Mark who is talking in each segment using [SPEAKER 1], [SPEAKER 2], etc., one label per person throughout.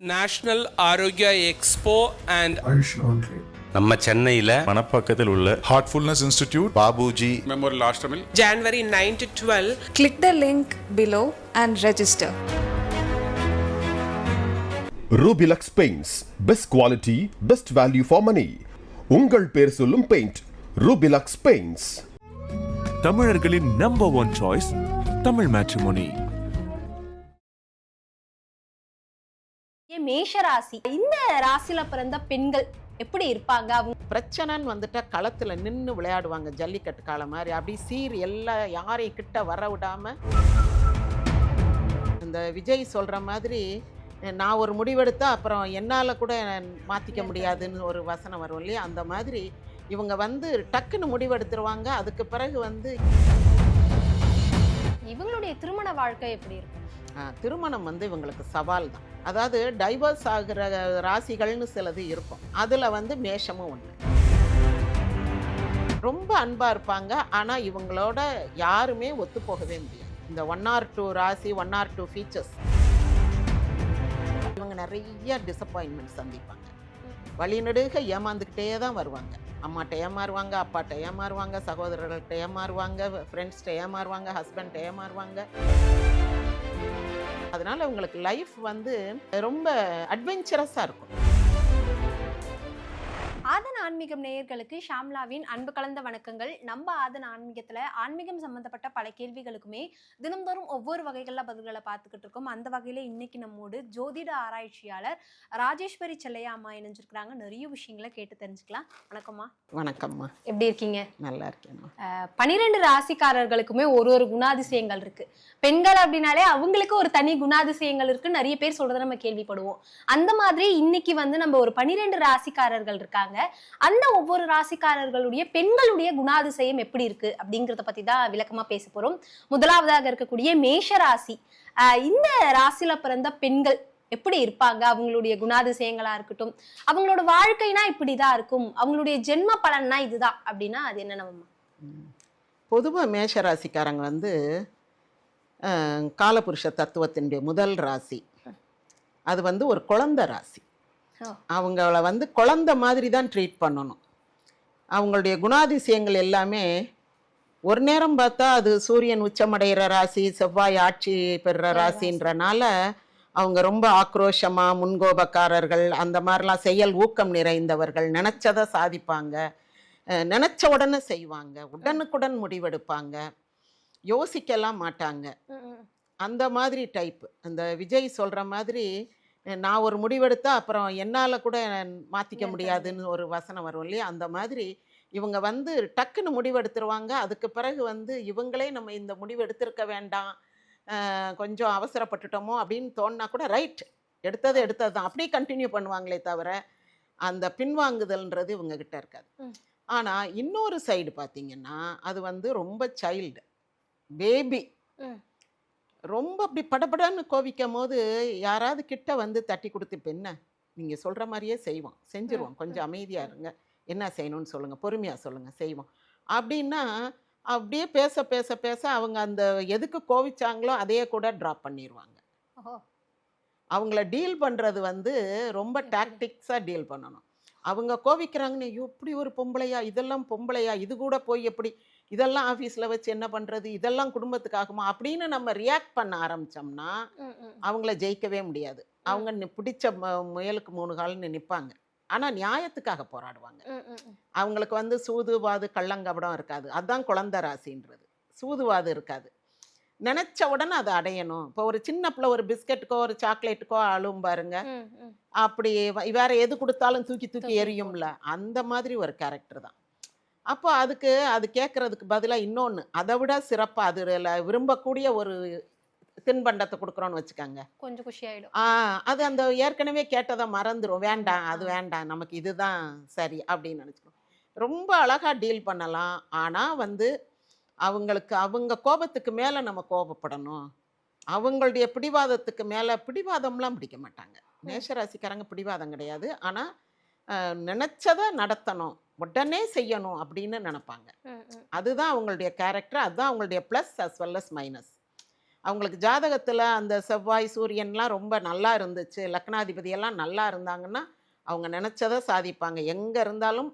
[SPEAKER 1] National Arogya Expo and
[SPEAKER 2] Ayush Laundry.
[SPEAKER 3] நம்ம சென்னையில்
[SPEAKER 4] மணப்பாக்கத்தில் உள்ள
[SPEAKER 2] Heartfulness Institute,
[SPEAKER 4] பாபுஜி
[SPEAKER 5] மெமோரியல் ஆஷ்டமில்
[SPEAKER 1] January 9 to 12
[SPEAKER 6] Click the link below and register.
[SPEAKER 7] Rubilux Paints. Best quality, best value for money. உங்கள் பேர் சொல்லும் paint Rubilux paints
[SPEAKER 8] தமிழர்களின் number one choice Tamil matrimony
[SPEAKER 9] மேஷ ராசி இந்த ராசியில பிறந்த பெண்கள் எப்படி இருப்பாங்க? அவங்க
[SPEAKER 10] பிரச்சனைன்னு வந்துட்டா களத்துல நின்று விளையாடுவாங்க ஜல்லிக்கட்டு காலம் மாதிரி. அப்படி சீர் எல்லாம் யாரையும் கிட்ட வர விடாம இந்த விஜய் சொல்ற மாதிரி நான் ஒரு முடிவெடுத்தா அப்புறம் என்னால கூட மாத்திக்க முடியாதுன்னு ஒரு வசனம் வரும் இல்லையா? அந்த மாதிரி இவங்க வந்து டக்குன்னு முடிவெடுத்துருவாங்க. அதுக்கு பிறகு வந்து
[SPEAKER 9] இவங்களுடைய திருமண வாழ்க்கை எப்படி இருக்கும்?
[SPEAKER 10] திருமணம் வந்து இவங்களுக்கு சவால் தான் அதாவது டைவர்ஸ் ஆகிற ராசிகள்னு சிலது இருக்கும். அதில் வந்து மேஷமும் ஒன்று ரொம்ப அன்பாக இருப்பாங்க. ஆனால் இவங்களோட யாருமே ஒத்து போகவே முடியாது. இந்த ஒன் ஆர் டூ ராசி ஒன் ஆர் டூ ஃபீச்சர்ஸ் இவங்க நிறைய டிசப்பாயின்மெண்ட் சந்திப்பாங்க. வழிநெடுக ஏமாந்துக்கிட்டே தான் வருவாங்க. அம்மாட்ட ஏமாறுவாங்க அப்பாட்ட ஏமாறுவாங்க சகோதரர்கள்ட்ட ஏமாறுவாங்க ஃப்ரெண்ட்ஸ்கிட்ட ஏமாறுவாங்க ஹஸ்பண்ட்ட ஏமாறுவாங்க. அதனால உங்களுக்கு லைஃப் வந்து ரொம்ப அட்வென்ச்சரஸாக இருக்கும்.
[SPEAKER 9] ஆதன் ஆன்மீகம் நேயர்களுக்கு ஷாம்லாவின் அன்பு கலந்த வணக்கங்கள். நம்ம ஆதன் ஆன்மீகத்துல ஆன்மீகம் சம்பந்தப்பட்ட பல கேள்விகளுக்குமே தினம்தோறும் ஒவ்வொரு வகைகள்ல பதில்களை பார்த்துக்கிட்டு இருக்கோம். அந்த வகையில இன்னைக்கு நம்மோடு ஜோதிட ஆராய்ச்சியாளர் ராஜேஸ்வரி செல்லையா அம்மா இணைஞ்சிருக்கிறாங்க. நிறைய விஷயங்களை கேட்டு தெரிஞ்சுக்கலாம். வணக்கம்மா.
[SPEAKER 10] வணக்கம்மா.
[SPEAKER 9] எப்படி இருக்கீங்க?
[SPEAKER 10] நல்லா இருக்கேம்மா.
[SPEAKER 9] பனிரெண்டு ராசிக்காரர்களுக்குமே ஒரு ஒரு குணாதிசயங்கள் இருக்கு. பெண்கள் அப்படின்னாலே அவங்களுக்கு ஒரு தனி குணாதிசயங்கள் இருக்கு நிறைய பேர் சொல்றதை நம்ம கேள்விப்படுவோம். அந்த மாதிரி இன்னைக்கு வந்து நம்ம ஒரு பனிரெண்டு ராசிக்காரர்கள் இருக்காங்க. அந்த ஒவ்வொரு ராசிக்காரர்களுடைய பெண்களுடைய குணாதிசயம் எப்படி இருக்கு அப்படிங்கறத பத்தி தான் விளக்கமா பேச போறோம். முதலாவதாக இருக்கக்கூடிய மேஷ ராசி. இந்த ராசியில பிறந்த பெண்கள் எப்படி இருப்பாங்க? அவங்களுடைய குணாதிசயங்களா இருக்கட்டும் அவங்களோட வாழ்க்கைனா இப்படிதான் இருக்கும் அவங்களுடைய ஜென்ம பலன்னா இதுதான் அப்படின்னா அது என்னென்ன
[SPEAKER 10] பொதுவாக மேஷ ராசிக்காரங்க வந்து காலபுருஷ தத்துவத்தினுடைய முதல் ராசி. அது வந்து ஒரு குழந்தை ராசி. அவங்கள வந்து குழந்தை மாதிரி தான் ட்ரீட் பண்ணணும். அவங்களுடைய குணாதிசயங்கள் எல்லாமே ஒரு நேரம் பார்த்தா அது சூரியன் உச்சமடைகிற ராசி செவ்வாய் ஆட்சி பெறுற ராசின்றனால அவங்க ரொம்ப ஆக்ரோஷமாக முன்கோபக்காரர்கள் அந்த மாதிரிலாம் செயல் ஊக்கம் நிறைந்தவர்கள் நினச்சதை சாதிப்பாங்க. நினைச்ச உடனே செய்வாங்க. உடனுக்குடன் முடிவெடுப்பாங்க. யோசிக்கலாம் மாட்டாங்க. அந்த மாதிரி டைப் அந்த விஜய் சொல்கிற மாதிரி நான் ஒரு முடிவெடுத்தா அப்புறம் என்னால் கூட மாற்றிக்க முடியாதுன்னு ஒரு வசனம் வரும் இல்லையா? அந்த மாதிரி இவங்க வந்து டக்குன்னு முடிவெடுத்துருவாங்க. அதுக்கு பிறகு வந்து இவங்களே நம்ம இந்த முடிவு எடுத்திருக்க வேண்டாம் கொஞ்சம் அவசரப்பட்டுட்டோமோ அப்படின்னு தோணுனா கூட ரைட் எடுத்தது எடுத்தது தான் அப்படியே கண்டினியூ பண்ணுவாங்களே தவிர அந்த பின்வாங்குதல்ன்றது இவங்க கிட்ட இருக்காது. ஆனால் இன்னொரு சைடு பார்த்தீங்கன்னா அது வந்து ரொம்ப சைல்டு பேபி. ரொம்ப அப்படி படபடன்னு கோவிக்கும் போது யாராவது கிட்ட வந்து தட்டி கொடுத்து இப்போ என்ன? நீங்கள் சொல்கிற மாதிரியே செய்வோம் செஞ்சுருவோம் கொஞ்சம் அமைதியாக இருங்க. என்ன செய்யணும்னு சொல்லுங்கள் பொறுமையாக சொல்லுங்கள் செய்வோம் அப்படின்னா அப்படியே பேச பேச பேச அவங்க அந்த எதுக்கு கோவிச்சாங்களோ அதையே கூட ட்ராப் பண்ணிடுவாங்க. அவங்கள டீல் பண்ணுறது வந்து ரொம்ப டாக்டிக்ஸாக டீல் பண்ணணும். அவங்க கோவிக்கிறாங்கன்னு இப்படி ஒரு பொம்பளையா இதெல்லாம் பொம்பளையா இது கூட போய் எப்படி இதெல்லாம் ஆஃபீஸில் வச்சு என்ன பண்ணுறது இதெல்லாம் குடும்பத்துக்காகுமா? அப்படின்னு நம்ம ரியாக்ட் பண்ண ஆரம்பித்தோம்னா அவங்கள ஜெயிக்கவே முடியாது. அவங்க பிடிச்ச முயலுக்கு மூணு கால்னு நிற்பாங்க ஆனால் நியாயத்துக்காக போராடுவாங்க. அவங்களுக்கு வந்து சூதுவாது கள்ளங்கபடம் இருக்காது. அதுதான் குழந்தை ராசின்றது. சூதுவாது இருக்காது. நினச்ச உடனே அதை அடையணும். இப்போ ஒரு சின்ன பிள்ளை ஒரு பிஸ்கட்டுக்கோ ஒரு சாக்லேட்டுக்கோ அழுவும் பாருங்க. அப்படி வேற எது கொடுத்தாலும் தூக்கி தூக்கி எரியும்ல அந்த மாதிரி ஒரு கேரக்டர் தான். அப்போ அதுக்கு அது கேட்கறதுக்கு பதிலாக இன்னொன்று அதை விட சிறப்பாக அதில் விரும்பக்கூடிய ஒரு தின்பண்டத்தை கொடுக்குறோன்னு வச்சுக்கோங்க.
[SPEAKER 9] கொஞ்சம் குஷி ஆயிடும்
[SPEAKER 10] ஆ அது அந்த ஏற்கனவே கேட்டதை மறந்துடும் வேண்டாம் அது வேண்டாம் நமக்கு இதுதான் சரி அப்படின்னு நினச்சிக்கோ ரொம்ப அழகாக டீல் பண்ணலாம். ஆனால் வந்து அவங்களுக்கு அவங்க கோபத்துக்கு மேலே நம்ம கோபப்படணும். அவங்களுடைய பிடிவாதத்துக்கு மேலே பிடிவாதம்லாம் பிடிக்க மாட்டாங்க. மேஷராசிக்காரங்க பிடிவாதம் கிடையாது. ஆனால் நினச்சதை நடத்தணும். உடனே செய்யணும் அப்படின்னு நினைப்பாங்க. அதுதான் அவங்களுடைய கேரக்டர் அதுதான் அவங்களுடைய plus as well as minus அவங்களுக்கு ஜாதகத்தில் அந்த செவ்வாய் சூரியன்லாம் ரொம்ப நல்லா இருந்துச்சு லக்னாதிபதி எல்லாம் நல்லா இருந்தாங்கன்னா அவங்க நினச்சதை சாதிப்பாங்க. எங்கே இருந்தாலும்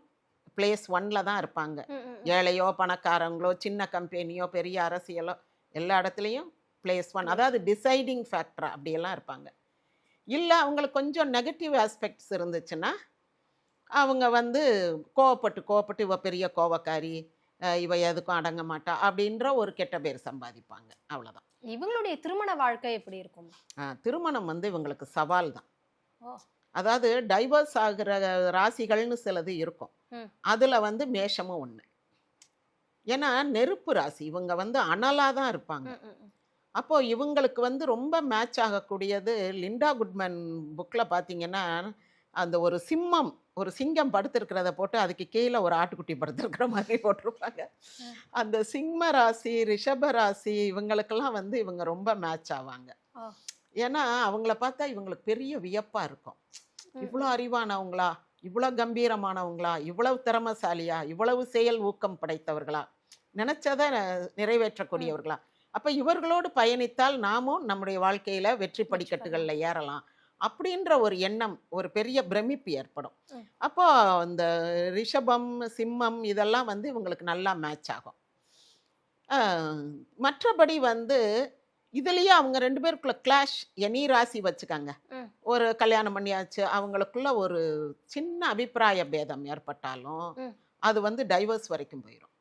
[SPEAKER 10] பிளேஸ் ஒன்ல தான் இருப்பாங்க. ஏழையோ பணக்காரங்களோ சின்ன கம்பெனியோ பெரிய அரசியலோ எல்லா இடத்துலையும் பிளேஸ் ஒன் அதாவது டிசைடிங் ஃபேக்டர் அப்படியெல்லாம் இருப்பாங்க. இல்லை அவங்களுக்கு கொஞ்சம் நெகட்டிவ் ஆஸ்பெக்ட்ஸ் இருந்துச்சுன்னா அவங்க வந்து கோவப்பட்டு கோவப்பட்டு இவ பெரிய கோவக்காரி இவ எதுக்கும் அடங்க மாட்டா அப்படின்ற ஒரு கெட்ட பேர் சம்பாதிப்பாங்க. அவ்வளோதான்
[SPEAKER 9] இவங்களுடைய திருமண வாழ்க்கை எப்படி இருக்கும்?
[SPEAKER 10] திருமணம் வந்து இவங்களுக்கு சவால் தான். அதாவது டைவர்ஸ் ஆகிற ராசிகள்னு சிலது இருக்கும். அதில் வந்து மேஷமும் ஒன்று ஏன்னா நெருப்பு ராசி. இவங்க வந்து அனலாக தான் இருப்பாங்க.
[SPEAKER 9] ம், ம், ம்.
[SPEAKER 10] அப்போ இவங்களுக்கு வந்து ரொம்ப மேட்ச் ஆகக்கூடியது லிண்டா குட்மன் புக்கில் பார்த்தீங்கன்னா அந்த ஒரு சிம்மம் ஒரு சிங்கம் படுத்திருக்கிறத போட்டு அதுக்கு கீழே ஒரு ஆட்டுக்குட்டி படுத்திருக்கிற மாதிரி போட்டிருப்பாங்க. அந்த சிம்ம ராசி ரிஷப ராசி இவங்களுக்கெல்லாம் வந்து இவங்க ரொம்ப மேட்ச் ஆவாங்க. ஏன்னா அவங்கள பார்த்தா இவங்களுக்கு பெரிய வியப்பாக இருக்கும். இவ்வளோ அறிவானவங்களா? இவ்வளோ கம்பீரமானவங்களா? இவ்வளவு திறமசாலியா? இவ்வளவு செயல் ஊக்கம் படைத்தவர்களா? நினைச்சதை நிறைவேற்றக்கூடியவர்களா? அப்போ இவர்களோடு பயணித்தால் நாமும் நம்முடைய வாழ்க்கையில வெற்றி படிக்கட்டுகளில் ஏறலாம். அப்படின்ற ஒரு எண்ணம் ஒரு பெரிய பிரமிப்பு ஏற்படும். அப்போ இந்த ரிஷபம் சிம்மம் இதெல்லாம் வந்து இவங்களுக்கு நல்லா மேட்ச் ஆகும் மற்றபடி வந்து இதுலயே அவங்க ரெண்டு பேருக்குள்ள கிளாஷ் எனி ராசி வச்சுக்காங்க. ஒரு கல்யாணம் பண்ணியாச்சு அவங்களுக்குள்ள ஒரு சின்ன அபிப்பிராய பேதம் ஏற்பட்டாலும். அது வந்து டைவர்ஸ் வரைக்கும் போயிடும்.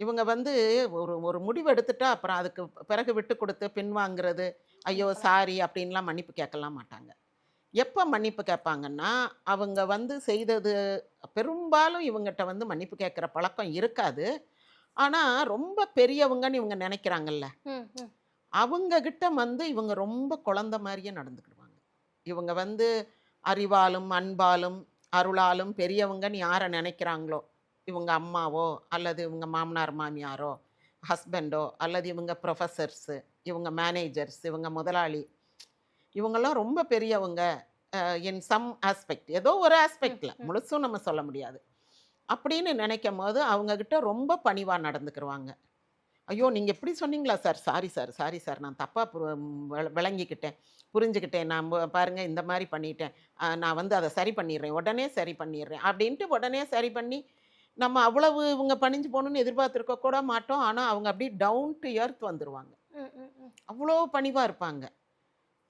[SPEAKER 10] இவங்க வந்து ஒரு ஒரு முடிவு எடுத்துட்டா அப்புறம் அதுக்கு பிறகு விட்டு கொடுத்து பின்வாங்கிறது ஐயோ சாரி அப்படின்லாம் மன்னிப்பு கேட்கலாம் மாட்டாங்க. எப்போ மன்னிப்பு கேட்பாங்கன்னா அவங்க வந்து செய்தது பெரும்பாலும் இவங்ககிட்ட வந்து மன்னிப்பு கேட்குற பழக்கம் இருக்காது. ஆனால் ரொம்ப பெரியவங்கன்னு இவங்க நினைக்கிறாங்கல்ல.
[SPEAKER 9] ம், ம்.
[SPEAKER 10] அவங்க கிட்ட வந்து இவங்க ரொம்ப குழந்த மாதிரியே நடந்துக்கிடுவாங்க. இவங்க வந்து அறிவாலும் அன்பாலும் அருளாலும் பெரியவங்கன்னு யாரை நினைக்கிறாங்களோ இவங்க அம்மாவோ அல்லது இவங்க மாமனார் மாமியாரோ ஹஸ்பண்டோ அல்லது இவங்க ப்ரொஃபஸர்ஸு இவங்க மேனேஜர்ஸ் இவங்க முதலாளி. இவங்கெல்லாம் ரொம்ப பெரியவங்க. இன் சம் ஆஸ்பெக்ட் ஏதோ ஒரு ஆஸ்பெக்டில் முழுசும் நம்ம சொல்ல முடியாது. அப்படின்னு நினைக்கும் போது அவங்கக்கிட்ட ரொம்ப பணிவாக நடந்துக்கிருவாங்க. ஐயோ நீங்கள் எப்படி சொன்னீங்களா sir? Sorry sir. Sorry sir. நான் தப்பாக விளங்கிக்கிட்டேன். புரிஞ்சுக்கிட்டேன். நான் ப- பாருங்க இந்த மாதிரி பண்ணிட்டேன். நான் வந்து அதை சரி பண்ணிடுறேன். உடனே சரி பண்ணிடுறேன். அப்படின்ட்டு உடனே சரி பண்ணி நம்ம அவ்வளவு இவங்க பணிஞ்சு போகணும்னு எதிர்பார்த்துருக்க கூட மாட்டோம். ஆனால் அவங்க அப்படியே டவுன் டு எர்த் வந்துடுவாங்க. அவ்வளோ பணிவாக இருப்பாங்க.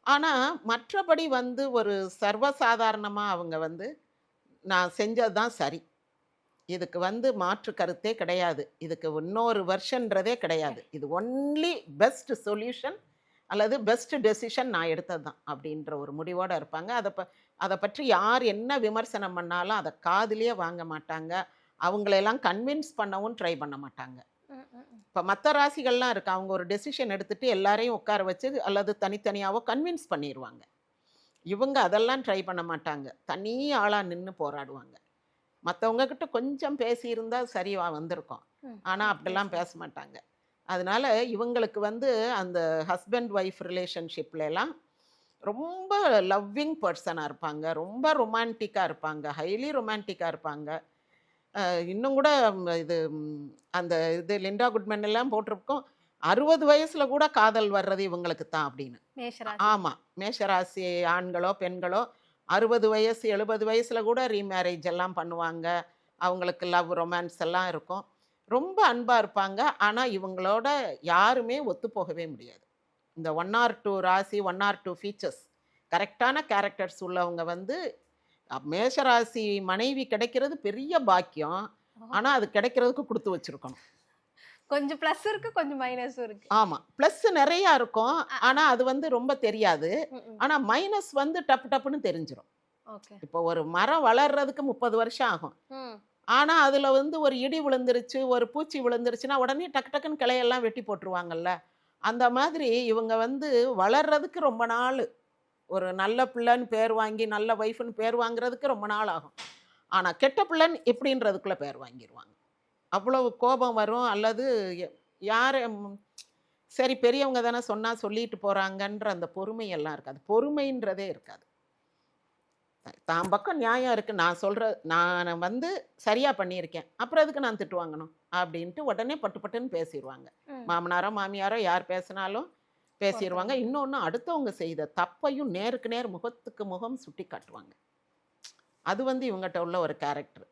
[SPEAKER 10] ஆனால் மற்றபடி வந்து ஒரு சர்வசாதாரணமாக அவங்க வந்து நான் செஞ்சது தான் சரி. இதுக்கு வந்து மாற்று கருத்தே கிடையாது. இதுக்கு இன்னொரு வெர்ஷன்றதே கிடையாது. இது ஒன்லி பெஸ்ட் சொல்யூஷன் அல்லது பெஸ்ட் டெசிஷன் நான் எடுத்தது தான் அப்படின்ற ஒரு முடிவோடு இருப்பாங்க. அதை ப அதை பற்றி யார் என்ன விமர்சனம் பண்ணாலும் அதை காதுலயே வாங்க மாட்டாங்க. அவங்களெல்லாம் கன்வின்ஸ் பண்ணவும் ட்ரை பண்ண மாட்டாங்க. இப்போ மற்ற ராசிகள்லாம் இருக்கு. அவங்க ஒரு டெசிஷன் எடுத்துட்டு எல்லாரையும் உட்கார வச்சு அல்லது தனித்தனியாவோ கன்வின்ஸ் பண்ணிடுவாங்க இவங்க அதெல்லாம் ட்ரை பண்ண மாட்டாங்க. தனி ஆளாக நின்று போராடுவாங்க. மற்றவங்க கிட்ட கொஞ்சம் பேசியிருந்தா சரிவா வந்திருக்கும். ஆனால் அப்படிலாம் பேச மாட்டாங்க. அதனால இவங்களுக்கு வந்து அந்த ஹஸ்பண்ட் ஒய்ஃப் ரிலேஷன்ஷிப்ல எல்லாம் ரொம்ப லவ்விங் பர்சனாக இருப்பாங்க. ரொம்ப ரொமான்டிக்காக இருப்பாங்க. ஹைலி ரொமான்டிக்காக இருப்பாங்க. இன்னும் கூட இது அந்த இது லிண்டா குட்மன் எல்லாம் போட்டிருக்கோம். அறுபது வயசுல கூட காதல் வர்றது இவங்களுக்கு தான் அப்படின்னு. ஆமாம் மேஷராசி ஆண்களோ பெண்களோ அறுபது வயசு எழுபது வயசுல கூட ரீமேரேஜ் எல்லாம் பண்ணுவாங்க. அவங்களுக்கு லவ் ரொமான்ஸ் எல்லாம் இருக்கும். ரொம்ப அன்பாக இருப்பாங்க. ஆனால் இவங்களோட யாருமே ஒத்து போகவே முடியாது. இந்த ஒன் ஆர் டூ ராசி ஒன் ஆர் டூ ஃபீச்சர்ஸ் கரெக்டான கேரக்டர்ஸ் உள்ளவங்க வந்து மேஷராசி மனைவி கிடைக்கிறது பெரிய பாக்கியம். ஆனால் அது கிடைக்கிறதுக்கு கொடுத்து வச்சிருக்கணும்.
[SPEAKER 9] கொஞ்சம் பிளஸ் இருக்கு கொஞ்சம் மைனஸும் இருக்கு.
[SPEAKER 10] ஆமாம் ப்ளஸ் நிறையா இருக்கும். ஆனால் அது வந்து ரொம்ப தெரியாது. ஆனால் மைனஸ் வந்து டப்பு டப்புன்னு தெரிஞ்சிடும் இப்போ ஒரு மரம் வளர்றதுக்கு முப்பது வருஷம் ஆகும். ஆனால் அதில் வந்து ஒரு இடி விழுந்துருச்சு ஒரு பூச்சி விழுந்துருச்சுன்னா உடனே டக்கு டக்குன்னு கிளையெல்லாம் வெட்டி போட்டுருவாங்கல்ல. அந்த மாதிரி இவங்க வந்து வளர்றதுக்கு ரொம்ப நாள். ஒரு நல்ல பிள்ளைன்னு பேர் வாங்கி நல்ல ஒய்ஃப்னு பேர் வாங்குறதுக்கு ரொம்ப நாள் ஆகும். ஆனால் கெட்ட பிள்ளைன்னு எப்படின்றதுக்குள்ளே பேர் வாங்கிடுவாங்க அவ்வளவு கோபம் வரும் அல்லது யார் சரி பெரியவங்க தானே சொன்னால் சொல்லிட்டு போகிறாங்கன்ற அந்த பொறுமையெல்லாம் இருக்காது. பொறுமைன்றதே இருக்காது. தான் பக்கம் நியாயம் இருக்குது நான் சொல்கிற நான் வந்து சரியாக பண்ணியிருக்கேன். அப்புறம் எதுக்கு நான் திட்டு வாங்கணும்? அப்படின்ட்டு உடனே பட்டு பட்டுன்னு பேசிடுவாங்க. மாமனாரோ மாமியாரோ யார் பேசினாலும் பேசிடுவாங்க இன்னொன்று அடுத்தவங்க செய்த தப்பையும் நேருக்கு நேர் முகத்துக்கு முகம் சுட்டி காட்டுவாங்க அது வந்து இவங்ககிட்ட உள்ள ஒரு கேரக்டர்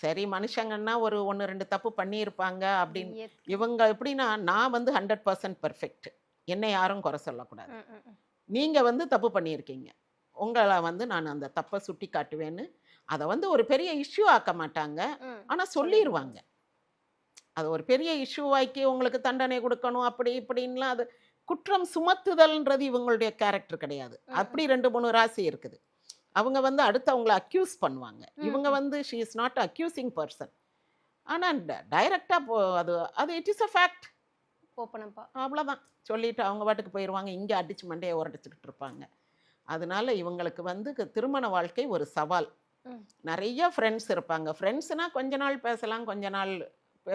[SPEAKER 10] சரி மனுஷங்கன்னா ஒரு ஒன்று ரெண்டு தப்பு பண்ணியிருப்பாங்க அப்படின்னு. இவங்க எப்படின்னா நான் வந்து ஹண்ட்ரட் பர்சன்ட் பர்ஃபெக்ட் என்னை யாரும் குறை சொல்லக்கூடாது. நீங்கள் வந்து தப்பு பண்ணியிருக்கீங்க. உங்களை வந்து நான் அந்த தப்பை சுட்டி காட்டுவேன்னு அதை வந்து ஒரு பெரிய இஷ்யூ ஆக்க மாட்டாங்க. ஆனால் சொல்லிடுவாங்க அது ஒரு பெரிய இஷ்யூவாக்கி உங்களுக்கு தண்டனை கொடுக்கணும் அப்படி இப்படின்லாம் அது குற்றம் சுமத்துதல்ன்றது இவங்களுடைய கேரக்டர் கிடையாது. அப்படி ரெண்டு மூணு ராசி இருக்குது. அவங்க வந்து அடுத்து அவங்கள அக்யூஸ் பண்ணுவாங்க. இவங்க வந்து she is not accusing person ஆனால் டைரக்டாக அது அது இட் இஸ் அ ஃபேக்ட்
[SPEAKER 9] ஓப்பனப்பா
[SPEAKER 10] அவ்வளோதான் சொல்லிட்டு அவங்க பாட்டுக்கு போயிடுவாங்க இங்கே அடிச்சு மண்டையை உரடிச்சுக்கிட்டு இருப்பாங்க. அதனால இவங்களுக்கு வந்து திருமண வாழ்க்கை ஒரு சவால். நிறைய ஃப்ரெண்ட்ஸ் இருப்பாங்க. ஃப்ரெண்ட்ஸ்னால் கொஞ்ச நாள் பேசலாம். கொஞ்ச நாள்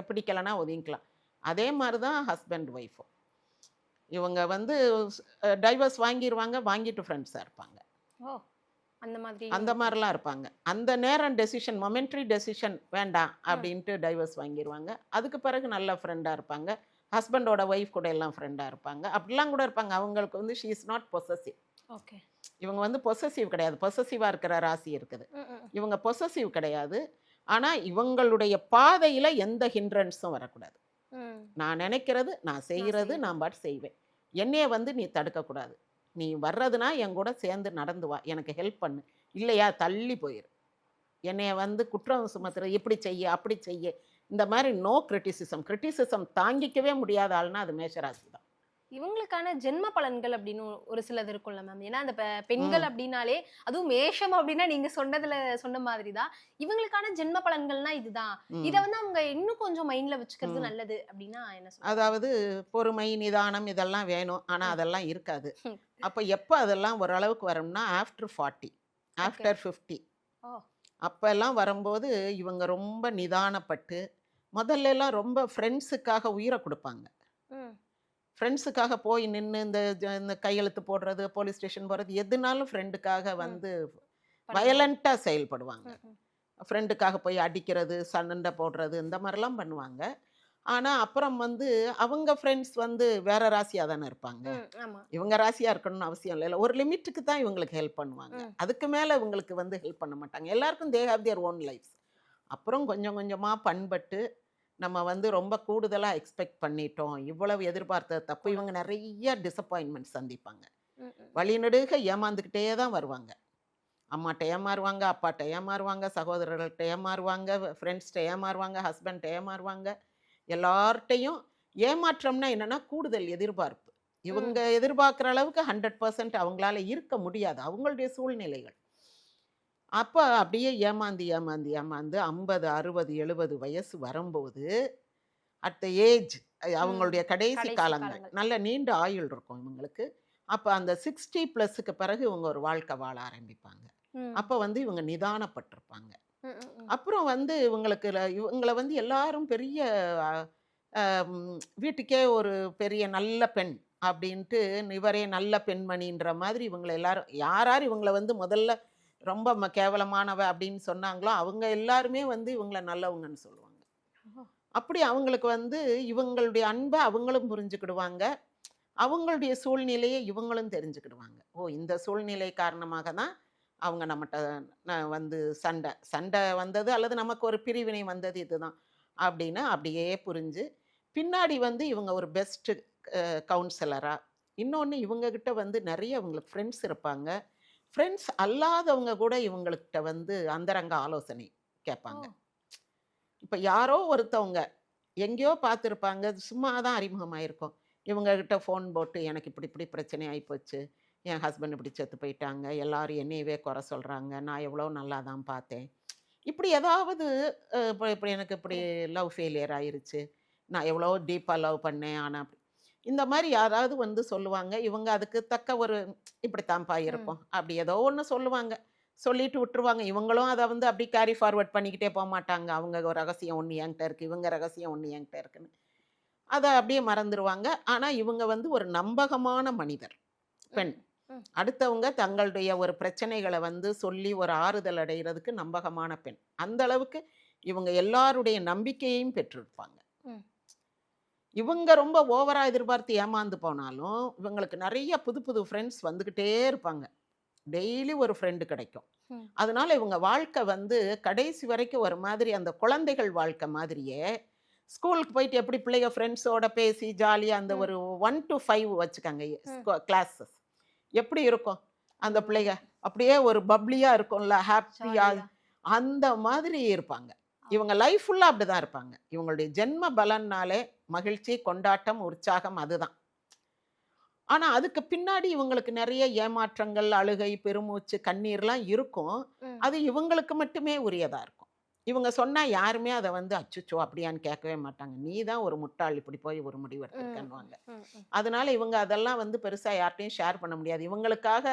[SPEAKER 10] பிடிக்கலைன்னா ஒதுங்கிக்கலாம். அதே மாதிரி தான் ஹஸ்பண்ட் ஒய்ஃபும் இவங்க வந்து டைவர்ஸ் வாங்கிடுவாங்க வாங்கிட்டு ஃப்ரெண்ட்ஸாக இருப்பாங்க.
[SPEAKER 9] ஓ அந்த மாதிரி.
[SPEAKER 10] அந்த மாதிரிலாம் இருப்பாங்க. அந்த நேரம் டெசிஷன் மொமெண்ட்ரி டெசிஷன் வேண்டாம் அப்படின்ட்டு டைவர்ஸ் வாங்கிடுவாங்க அதுக்கு பிறகு நல்ல ஃப்ரெண்டாக இருப்பாங்க. ஹஸ்பண்டோட ஒய்ஃப் கூட எல்லாம் ஃப்ரெண்டாக இருப்பாங்க. அப்படிலாம் கூட இருப்பாங்க. அவங்களுக்கு வந்து she is not possessive
[SPEAKER 9] okay.
[SPEAKER 10] இவங்க வந்து பொசசிவ் கிடையாது. பொசசிவாக இருக்கிற ராசி இருக்குது. இவங்க பொசசிவ் கிடையாது. ஆனால் இவங்களுடைய பாதையில் எந்த ஹிண்ட்ரன்ஸும் வரக்கூடாது. நான் நினைக்கிறது நான் செய்கிறது. நான் பாட்டு செய்வேன். என்னைய வந்து நீ தடுக்கக்கூடாது. நீ வர்றதுனா என் கூட சேர்ந்து நடந்து வா. எனக்கு ஹெல்ப் பண்ணு. இல்லையா? தள்ளி போயிரு. என்னைய வந்து குற்றம் சுமத்துற இப்படி செய்ய அப்படி செய்ய. இந்த மாதிரி நோ கிரிட்டிசிசம். கிரிட்டிசிசம் தாங்கிக்கவே முடியாத ஆள்னா அது மேஷராசி தான்.
[SPEAKER 9] இவங்களுக்கான ஜென்ம பலன்கள் அப்படின்னு ஒரு சிலது இருக்கும்ல மேம் ஏன்னா அந்த பெண்கள் அப்படின்னாலே அதுவும் மேஷம் அப்படின்னா நீங்க சொன்னதுல சொன்ன மாதிரி தான் இவங்களுக்கான ஜென்ம பலன்கள்னா இதுதான். இத வந்து அவங்க இன்னும் கொஞ்சம் மைண்ட்ல வச்சுக்கிறது. நல்லது அப்படின்னா என்ன
[SPEAKER 10] அதாவது பொறுமை நிதானம் இதெல்லாம் வேணும். ஆனால் அதெல்லாம் இருக்காது. அப்போ எப்போ அதெல்லாம் ஓரளவுக்கு வரும்னா ஆஃப்டர் ஃபார்ட்டி ஆஃப்டர் ஃபிஃப்டி. அப்போல்லாம் வரும்போது இவங்க ரொம்ப நிதானப்பட்டு முதல்ல எல்லாம் ரொம்ப ஃப்ரெண்ட்ஸுக்காக உயிரை கொடுப்பாங்க. ஃப்ரெண்ட்ஸுக்காக போய் நின்று இந்த இந்த கையெழுத்து போடுறது போலீஸ் ஸ்டேஷன் போகிறது எதுனாலும் ஃப்ரெண்டுக்காக வந்து வயலண்ட்டாக செயல்படுவாங்க. ஃப்ரெண்டுக்காக போய் அடிக்கிறது சண்டை போடுறது இந்த மாதிரிலாம் பண்ணுவாங்க. ஆனால் அப்புறம் வந்து அவங்க ஃப்ரெண்ட்ஸ் வந்து வேற ராசியாக தானே இருப்பாங்க. இவங்க ராசியாக இருக்கணும்னு அவசியம் இல்லை. ஒரு லிமிட்டுக்கு தான் இவங்களுக்கு ஹெல்ப் பண்ணுவாங்க. அதுக்கு மேலே இவங்களுக்கு வந்து ஹெல்ப் பண்ண மாட்டாங்க. எல்லாருக்கும் they have their own life அப்புறம் கொஞ்சம் கொஞ்சமாக பண்பட்டு நம்ம வந்து ரொம்ப கூடுதலாக எக்ஸ்பெக்ட் பண்ணிட்டோம். இவ்வளவு எதிர்பார்த்த தப்பு. இவங்க நிறைய டிசப்பாயின்மெண்ட் சந்திப்பாங்க. வழிநெடுக ஏமாந்துக்கிட்டே தான் வருவாங்க. அம்மாட்ட ஏமாறுவாங்க அப்பாட்ட ஏமாறுவாங்க சகோதரர்கள்ட்ட ஏமாறுவாங்க ஃப்ரெண்ட்ஸ்கிட்ட ஏமாறுவாங்க ஹஸ்பண்ட்ட ஏமாறுவாங்க. எல்லார்ட்டையும் ஏமாற்றம்னா என்னன்னா கூடுதல் எதிர்பார்ப்பு. இவங்க எதிர்பார்க்குற அளவுக்கு ஹண்ட்ரட் பர்சன்ட் அவங்களால இருக்க முடியாது. அவங்களுடைய சூழ்நிலைகள். அப்போ அப்படியே ஏமாந்து ஏமாந்து ஏமாந்து ஐம்பது அறுபது எழுபது வயசு வரும்போது அட் த ஏஜ் அவங்களுடைய கடைசி காலங்கள். நல்ல நீண்ட ஆயுள் இருக்கும் இவங்களுக்கு அப்போ அந்த சிக்ஸ்டி ப்ளஸ்ஸுக்கு பிறகு இவங்க ஒரு வாழ்க்கை வாழ ஆரம்பிப்பாங்க. அப்போ வந்து இவங்க நிதானப்பட்டிருப்பாங்க. அப்புறம் வந்து இவங்களுக்கு இவங்களை வந்து எல்லாரும் பெரிய வீட்டுக்கே ஒரு பெரிய நல்ல பெண் அப்படின்ட்டு இவரே நல்ல பெண்மணின்ற மாதிரி இவங்களை எல்லாரும் யார் யார் இவங்களை வந்து முதல்ல ரொம்ப கேவலமானவ அப்படின்னு சொன்னாங்களோ அவங்க எல்லாருமே வந்து இவங்கள நல்லவங்கன்னு சொல்லுவாங்க. அப்படி அவங்களுக்கு வந்து இவங்களுடைய அன்பை அவங்களும் புரிஞ்சுக்கிடுவாங்க. அவங்களுடைய சூழ்நிலையை இவங்களும் தெரிஞ்சுக்கிடுவாங்க. ஓ இந்த சூழ்நிலை காரணமாக தான் அவங்க நம்மகிட்ட வந்து சண்டை. சண்டை வந்தது அல்லது நமக்கு ஒரு பிரிவினை வந்தது இதுதான் அப்படின்னு அப்படியே புரிஞ்சு பின்னாடி வந்து இவங்க ஒரு பெஸ்ட்டு கவுன்சிலராக இன்னொன்று இவங்கக்கிட்ட வந்து நிறைய அவங்களுக்கு ஃப்ரெண்ட்ஸ் இருப்பாங்க. ஃப்ரெண்ட்ஸ் அல்லாதவங்க கூட இவங்கக்கிட்ட வந்து அந்தரங்க ஆலோசனை கேட்பாங்க. இப்போ யாரோ ஒருத்தவங்க எங்கேயோ பார்த்துருப்பாங்க சும்மா தான் அறிமுகமாயிருக்கும். இவங்கக்கிட்ட ஃபோன் போட்டு எனக்கு இப்படி இப்படி பிரச்சனை ஆகிப்போச்சு என் ஹஸ்பண்ட் இப்படி செத்து போயிட்டாங்க எல்லாரும் என்னையவே குறை சொல்கிறாங்க நான் எவ்வளோ நல்லா தான் பார்த்தேன். இப்படி ஏதாவது இப்போ இப்படி எனக்கு இப்படி லவ் ஃபெயிலியர் ஆயிருச்சு நான் எவ்வளோ டீப்பாக லவ் பண்ணேன் ஆனால் இந்த மாதிரி யாராவது வந்து சொல்லுவாங்க. இவங்க அதுக்கு தக்க ஒரு இப்படித்தான்ப்பா இருப்போம் அப்படி ஏதோ ஒன்று சொல்லுவாங்க. சொல்லிட்டு விட்டுருவாங்க. இவங்களும் அதை வந்து அப்படி கேரி ஃபார்வர்ட் பண்ணிக்கிட்டே போக மாட்டாங்க. அவங்க ஒரு ரகசியம் ஒன்று என்கிட்ட இருக்குது இவங்க ரகசியம் ஒன்று என்கிட்ட இருக்குன்னு. அதை அப்படியே மறந்துடுவாங்க ஆனால் இவங்க வந்து ஒரு நம்பகமான மனிதர். பெண். அடுத்தவங்க தங்களுடைய ஒரு பிரச்சனைகளை வந்து சொல்லி ஒரு ஆறுதல் அடைகிறதுக்கு நம்பகமான பெண். அந்த அளவுக்கு இவங்க எல்லாருடைய நம்பிக்கையையும் பெற்றிருப்பாங்க. இவங்க ரொம்ப ஓவரா எதிர்பார்த்து ஏமாந்து போனாலும் இவங்களுக்கு நிறைய புது புது ஃப்ரெண்ட்ஸ் வந்துக்கிட்டே இருப்பாங்க. டெய்லி ஒரு ஃப்ரெண்டு கிடைக்கும். அதனால இவங்க வாழ்க்கை வந்து கடைசி வரைக்கும் ஒரு மாதிரி அந்த குழந்தைகள் வாழ்க்கை மாதிரியே ஸ்கூலுக்கு போயிட்டு எப்படி பிள்ளைங்க ஃப்ரெண்ட்ஸோட பேசி ஜாலியாக அந்த. ஒரு ஒன் டு ஃபைவ் வச்சுக்கோங்க கிளாஸஸ் எப்படி இருக்கும்? அந்த பிள்ளைங்க அப்படியே ஒரு பப்ளியாக இருக்கும்ல ஹாப்பியாக. அந்த மாதிரி இருப்பாங்க. இவங்க லைஃப் ஃபுல்லாக அப்படி தான் இருப்பாங்க. இவங்களுடைய ஜென்ம பலன்னாலே மகிழ்ச்சி கொண்டாட்டம் உற்சாகம் அதுதான். ஆனால் அதுக்கு பின்னாடி இவங்களுக்கு நிறைய ஏமாற்றங்கள் அழுகை பெருமூச்சு கண்ணீர்லாம் இருக்கும். அது இவங்களுக்கு மட்டுமே உரியதாக இருக்கும். இவங்க சொன்னால் யாருமே அதை வந்து அச்சுச்சோ! அப்படியான்னு கேட்கவே மாட்டாங்க. நீ தான் ஒரு முட்டாள் இப்படி போய் ஒரு முடிவு
[SPEAKER 9] ம்.
[SPEAKER 10] அதனால இவங்க அதெல்லாம் வந்து பெருசாக யார்ட்டையும் ஷேர் பண்ண முடியாது. இவங்களுக்காக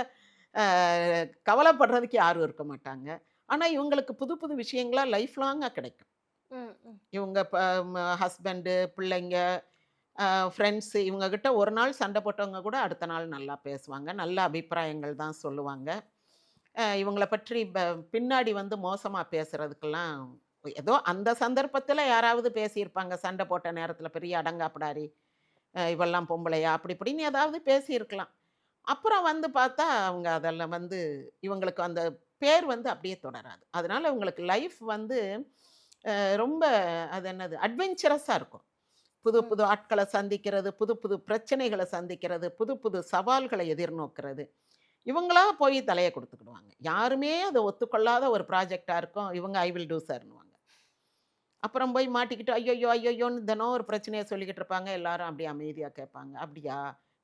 [SPEAKER 10] கவலைப்படுறதுக்கு யாரும் இருக்க மாட்டாங்க. ஆனால் இவங்களுக்கு புது புது விஷயங்களா லைஃப் லாங்காக கிடைக்கும். இவங்க ஹஸ்பண்டு பிள்ளைங்க ஃப்ரெண்ட்ஸு இவங்கக்கிட்ட ஒரு நாள் சண்டை போட்டவங்க கூட அடுத்த நாள் நல்லா பேசுவாங்க. நல்ல அபிப்பிராயங்கள் தான் சொல்லுவாங்க. இவங்கள பற்றி ப- பின்னாடி வந்து மோசமாக பேசுறதுக்கெல்லாம் ஏதோ அந்த சந்தர்ப்பத்தில் யாராவது பேசியிருப்பாங்க. சண்டை போட்ட நேரத்தில் பெரிய அடங்காப்படாரி இவெல்லாம் பொம்பளையா அப்படி இப்படின்னு ஏதாவது பேசியிருக்கலாம். அப்புறம் வந்து பார்த்தா அவங்க அதெல்லாம் வந்து இவங்களுக்கு அந்த பேர் வந்து அப்படியே தொடராது. அதனால இவங்களுக்கு லைஃப் வந்து ரொம்ப அது என்னது? அட்வென்ச்சரஸாக இருக்கும். புது. புது ஆட்களை சந்திக்கிறது புது புது பிரச்சனைகளை சந்திக்கிறது புது புது சவால்களை எதிர்நோக்கிறது. இவங்களா போய் தலையை கொடுத்துக்கிடுவாங்க. யாருமே அதை ஒத்துக்கொள்ளாத ஒரு ப்ராஜெக்டாக இருக்கும். இவங்க ஐ வில் டூ சார்னுவாங்க அப்புறம் போய் மாட்டிக்கிட்டு ஐயோ ஐயோன்னு தினம் ஒரு பிரச்சனையை சொல்லிக்கிட்டு இருப்பாங்க. எல்லாரும் அப்படியே அமைதியாக கேட்பாங்க. அப்படியா?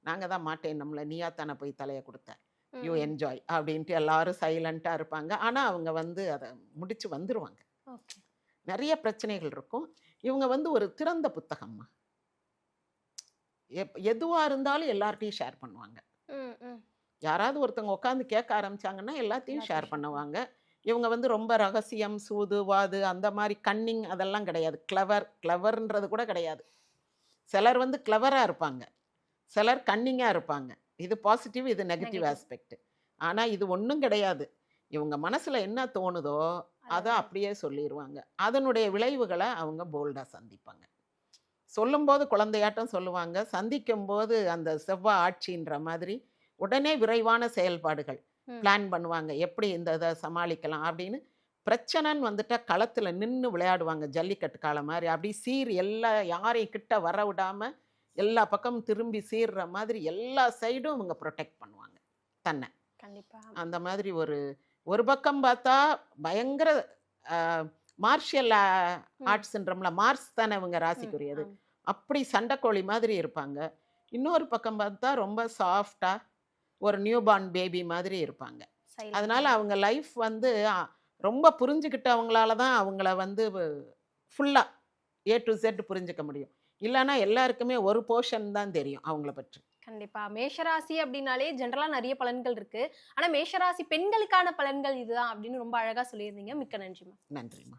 [SPEAKER 10] நாங்கள் தான் மாட்டேன் நம்மள. நீயா தானே போய் தலையை கொடுத்த? யூ. என்ஜாய் அப்படின்ட்டு எல்லாரும் சைலண்ட்டாக இருப்பாங்க. ஆனால் அவங்க வந்து அதை முடிச்சு வந்துருவாங்க.
[SPEAKER 9] Okay.
[SPEAKER 10] நிறைய பிரச்சனைகள் இருக்கும். இவங்க வந்து ஒரு திறந்த புத்தகம்மா. எப் எதுவாக இருந்தாலும் எல்லார்ட்டையும் ஷேர் பண்ணுவாங்க. யாராவது ஒருத்தவங்க உட்காந்து கேட்க ஆரம்பிச்சாங்கன்னா எல்லாத்தையும் ஷேர் பண்ணுவாங்க. இவங்க வந்து ரொம்ப ரகசியம் சூது வாது அந்த மாதிரி கன்னிங் அதெல்லாம் கிடையாது. கிளவர் கிளவர்ன்றது கூட கிடையாது. சிலர் வந்து கிளவராக இருப்பாங்க. சிலர் கன்னிங்காக இருப்பாங்க. இது பாசிட்டிவ் இது நெகட்டிவ். ஆஸ்பெக்ட் ஆனால் இது ஒன்றும் கிடையாது. இவங்க மனசில் என்ன தோணுதோ அதை. அப்படியே சொல்லிடுவாங்க அதனுடைய விளைவுகளை அவங்க போல்டாக சந்திப்பாங்க. சொல்லும்போது குழந்தையாட்டம் சொல்லுவாங்க. சந்திக்கும்போது அந்த செவ்வாய் ஆட்சின்ற மாதிரி உடனே விரைவான செயல்பாடுகள். பிளான் பண்ணுவாங்க. எப்படி இந்த இதை சமாளிக்கலாம் அப்படின்னு. பிரச்சனைன்னு வந்துட்டா களத்தில் நின்று விளையாடுவாங்க. ஜல்லிக்கட்டு காலம் மாதிரி. அப்படி சீர் எல்லா யாரையும் கிட்ட வர விடாம எல்லா பக்கமும் திரும்பி சீர்ற மாதிரி எல்லா சைடும் இவங்க ப்ரொடெக்ட் பண்ணுவாங்க. தன்னை.
[SPEAKER 9] கண்டிப்பா.
[SPEAKER 10] அந்த மாதிரி ஒரு ஒரு பக்கம் பார்த்தா பயங்கர மார்ஷியல் ஆர்ட்ஸ்ன்றோம்ல மார்ஸ் தானே இவங்க ராசிக்குரியது. அப்படி சண்டைக்கோழி மாதிரி இருப்பாங்க. இன்னொரு பக்கம் பார்த்தா ரொம்ப சாஃப்டா ஒரு நியூ பார்ன் பேபி மாதிரி இருப்பாங்க. அதனால அவங்க லைஃப் வந்து ரொம்ப புரிஞ்சுக்கிட்டவங்களால தான் அவங்கள வந்து ஃபுல்லாக ஏ டு செட் புரிஞ்சுக்க முடியும். இல்லைன்னா எல்லாருக்குமே ஒரு போர்ஷன் தான் தெரியும் அவங்கள பற்றி.
[SPEAKER 9] கண்டிப்பா. மேஷராசி அப்படின்னாலே ஜென்ரலா நிறைய பலன்கள் இருக்கு. ஆனா மேஷராசி பெண்களுக்கான பலன்கள் இதுதான் அப்படின்னு ரொம்ப அழகா சொல்லியிருந்தீங்க. மிக்க நன்றிமா
[SPEAKER 10] நன்றிம்மா.